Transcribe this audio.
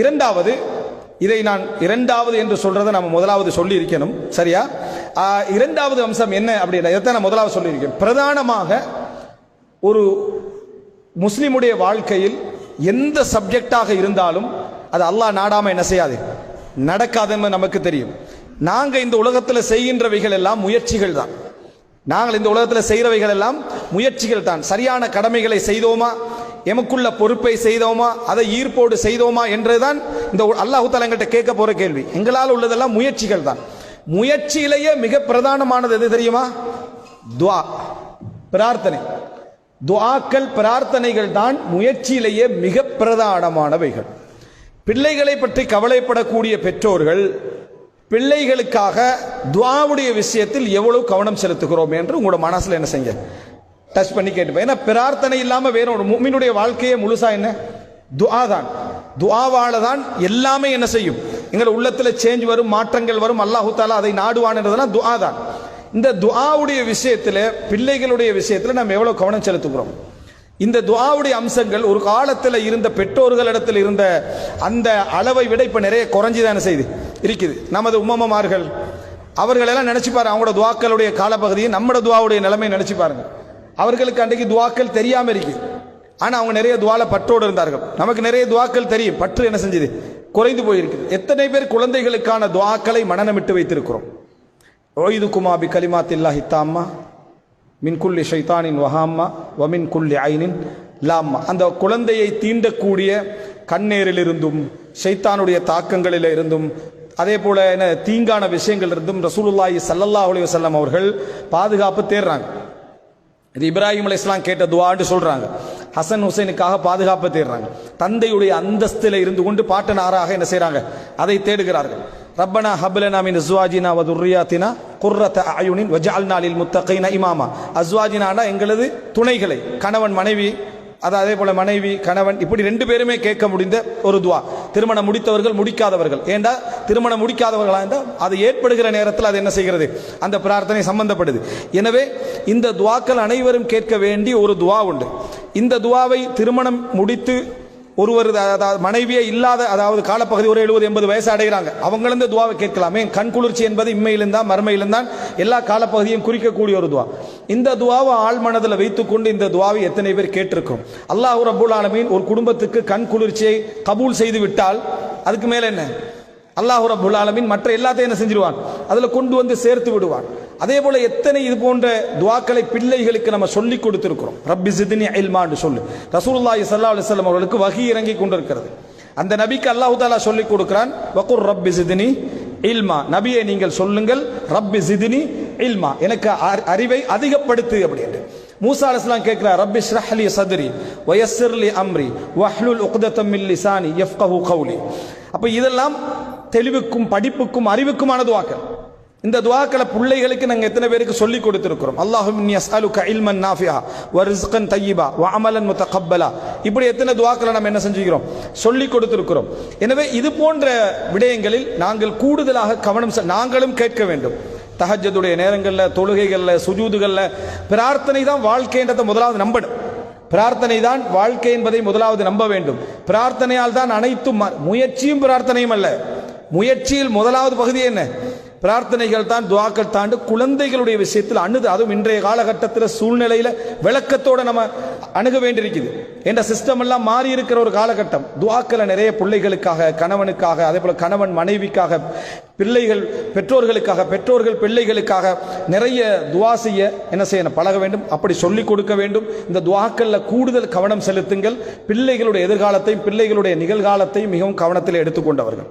இரண்டாவது இதை நான் இரண்டாவது என்று சொல்றதை நம்ம முதலாவது சொல்லி இருக்கணும் சரியா இரண்டாவது அம்சம் என்ன அப்படின்னா இதைத்தான் நான் முதலாவது சொல்லியிருக்கேன். பிரதானமாக ஒரு முஸ்லிமுடைய வாழ்க்கையில் எந்த சப்ஜெக்டாக இருந்தாலும் அது அல்லாஹ் நாடாம என்ன செய்யாது? நடக்காதுன்னு நமக்கு தெரியும். நாங்கள் இந்த உலகத்தில் செய்கின்றவைகள் எல்லாம் முயற்சிகள் தான். நாங்கள் இந்த உலகத்தில் செய்கிறவைகள் எல்லாம் முயற்சிகள் தான். சரியான கடமைகளை செய்தோமா? எமக்குள்ள பொறுப்பை செய்தோமா? அதை ஈர்ப்போடு செய்தோமா என்றுதான் இந்த அல்லாஹு தலங்கிட்ட கேட்க போற கேள்வி. எங்களால் உள்ளதெல்லாம் முயற்சிகள் தான். முயற்சியிலேயே மிக பிரதானமானது எது தெரியுமா? துவா பிரார்த்தனை. துவாக்கள் பிரார்த்தனைகள் தான் முயற்சியிலேயே மிக பிரதானமானவைகள். பிள்ளைகளை பற்றி கவலைப்படக்கூடிய பெற்றோர்கள் பிள்ளைகளுக்காக துவாவுடைய விஷயத்தில் எவ்வளவு கவனம் செலுத்துகிறோம் என்று உங்களோட மனசுல என்ன செய்ய டச் பண்ணி கேட்டுப்பேன் ஏன்னா பிரார்த்தனை இல்லாமல் வேற ஒரு முஃமினுடைய வாழ்க்கையே முழுசா என்ன? துஆ தான். துஆவால தான் எல்லாமே என்ன செய்யும்? எங்கள் உள்ளத்தில் சேஞ்ச் வரும் மாற்றங்கள் வரும். அல்லாஹு தாலா அதை நாடுவான்றதெல்லாம் துஆ தான். இந்த துஆவுடைய விஷயத்தில் பிள்ளைகளுடைய விஷயத்தில் நம்ம எவ்வளோ கவனம் செலுத்துகிறோம்? இந்த துஆவுடைய அம்சங்கள் ஒரு காலத்தில் இருந்த பெற்றோர்களிடத்தில் இருந்த அந்த அளவை விட இப்போ நிறைய குறைஞ்சிதான செய்து இருக்குது. நமது உம்மமார்கள் அவர்களெல்லாம் நினச்சி பாருங்க. அவங்களோட துவாக்களுடைய காலப்பகுதியை நம்மளோட துவாவுடைய நிலைமை நினச்சி பாருங்க. அவர்களுக்கு அன்றைக்கு துவாக்கள் தெரியாமல் இருக்குது. ஆனால் அவங்க நிறைய துவால பற்றோடு இருந்தார்கள். நமக்கு நிறைய துவாக்கள் தெரியும். பற்று என்ன செஞ்சது? குறைந்து போயிருக்குது. எத்தனை பேர் குழந்தைகளுக்கான துவாக்களை மனநமிட்டு வைத்திருக்கிறோம்? ஓய்து குமாபி கலிமாத்தில்லாஹி ஹித்தாம்மா மின் குல்லி ஷைத்தானின் வஹாம்மா வமின் குல்லி ஐனின் லாம்மா. அந்த குழந்தையை தீண்டக்கூடிய கண்ணேரிலிருந்தும் ஷைத்தானுடைய தாக்கங்களில் இருந்தும் அதே போல என்ன தீங்கான விஷயங்கள் இருந்தும் ரசூலுல்லாஹி சல்லல்லா அலி வசல்லம் அவர்கள் பாதுகாப்பு தேடுறாங்க. இது இப்ராஹிம் அலைஹிஸ்ஸலாம் கேட்ட துவான்னு சொல்றாங்க. ஹசன் ஹுசைனுக்காக பாதுகாப்பு தேடுறாங்க. தந்தையுடைய அந்தஸ்தில் இருந்து கொண்டு பாட்டனாராக என்ன செய்யறாங்க அதை தேடுகிறார்கள். ரப்பனா ஹபலனா மின் அஸ்வாஜினா வ துர்ரியாத்தினா குர்ரத அயுனின் வஜால் நாளில் முத்தகைனா இமாமா. அஸ்வாஜினானா எங்களது துணைகளை கணவன் மனைவி அது அதே போல மனைவி கணவன் இப்படி ரெண்டு பேருமே கேட்க முடிந்த ஒரு துவா. திருமணம் முடித்தவர்கள் முடிக்காதவர்கள். ஏண்டா? திருமணம் முடிக்காதவர்களா இருந்தால் அது ஏற்படுகிற நேரத்தில் அது என்ன செய்கிறது? அந்த பிரார்த்தனை சம்பந்தப்படுது. எனவே இந்த துவாக்கள் அனைவரும் கேட்க வேண்டிய ஒரு துவா உண்டு. இந்த துவாவை திருமணம் முடித்து ஒருவர் அதாவது மனைவியே இல்லாத அதாவது காலப்பகுதி ஒரு எழுபது எண்பது வயசு அடைகிறாங்க. அவங்களும் இந்த துவாவை கேட்கலாமே? கண் குளிர்ச்சி என்பது இம்மையிலிருந்தான் மறுமையிலிருந்தான் எல்லா காலப்பகுதியும் குறிக்கக்கூடிய ஒரு துவா. இந்த துவாவை ஆள் மனதில் வைத்துக்கொண்டு இந்த துவாவை எத்தனை பேர் கேட்டிருக்கோம் அல்லாஹ் ரபுல் ஆலமீன் ஒரு குடும்பத்துக்கு கண் குளிர்ச்சியை கபூல் செய்து விட்டால் அதுக்கு மேலே என்ன? அல்லாஹ் ரபுல் ஆலமீன் மற்ற எல்லாத்தையும் என்ன செஞ்சிருவான்? அதில் கொண்டு வந்து சேர்த்து விடுவான். அதே போல எத்தனை இது போன்ற துவாக்களை பிள்ளைகளுக்கு நம்ம சொல்லி கொடுத்திருக்கிறோம். ரப்பி சிதினி அல்மான்னு சொல்லு. ரசூலுல்லாஹி ஸல்லல்லாஹு அலைஹி அவர்களுக்கு வகி இறங்கி கொண்டிருக்கிறது. அந்த நபிக்கு அல்லாஹு தாலா சொல்லி கொடுக்கிறான் வகுர் ரப்பி சிதினி இல்மா. நபியை நீங்கள் சொல்லுங்கள் ரப்பி சிதினி இல்மா எனக்கு அறிவை அதிகப்படுத்து அப்படின்ட்டு. மூசா அலிஸ்லாம் கேட்கிறார் ரப்பி ஷ்ரஹ்லி சதுரி வயசர்லி அம்ரி வஹ்லுல் உக்தத்தம் லிசானி எஃப்கஹு கௌலி. அப்போ இதெல்லாம் தெளிவுக்கும் படிப்புக்கும் அறிவுக்குமான துவாக்கள். இந்த துவாக்களை பிள்ளைகளுக்கு நாங்கள் எத்தனை பேருக்கு சொல்லி கொடுத்துருக்கிறோம்? அல்லாஹும் இன்னி இல்மன் நாஃபியா வ ரிஸ்கன் தய்யிபா வ அமலன் முத்தகப்பலா இப்படி எத்தனை துவாக்களை நம்ம என்ன செஞ்சுக்கிறோம்? சொல்லி கொடுத்துருக்கிறோம். எனவே இது போன்ற விடயங்களில் நாங்கள் கூடுதலாக கவனம் செ- நாங்களும் கேட்க வேண்டும். தஹஜதுடைய நேரங்களில் தொழுகைகளில் சுஜூதுகளில் பிரார்த்தனை தான் வாழ்க்கைன்றதை முதலாவது நம்பணும். பிரார்த்தனை தான் வாழ்க்கை என்பதை முதலாவது நம்ப வேண்டும். பிரார்த்தனையால் தான் அனைத்தும் ம- முயற்சியும் பிரார்த்தனையும் அல்ல. முயற்சியில் முதலாவது பகுதி என்ன? பிரார்த்தனைகள் தான் துவாக்கள் தாண்டு குழந்தைகளுடைய விஷயத்தில் அணுது. அதுவும் இன்றைய காலகட்டத்தில் சூழ்நிலையில விளக்கத்தோட நம்ம அணுக வேண்டியிருக்குது. என்ற சிஸ்டம் எல்லாம் மாறி இருக்கிற ஒரு காலகட்டம். துவாக்களை நிறைய பிள்ளைகளுக்காக கணவனுக்காக அதே போல கணவன் மனைவிக்காக பிள்ளைகள் பெற்றோர்களுக்காக பெற்றோர்கள் பிள்ளைகளுக்காக நிறைய துவா செய்ய என்ன செய்யணும்? பழக வேண்டும். அப்படி சொல்லிக் கொடுக்க வேண்டும். இந்த துவாக்களில் கூடுதல் கவனம் செலுத்துங்கள். பிள்ளைகளுடைய எதிர்காலத்தையும் பிள்ளைகளுடைய நிகழ்காலத்தையும் மிகவும் கவனத்தில் எடுத்துக்கொண்டவர்கள்.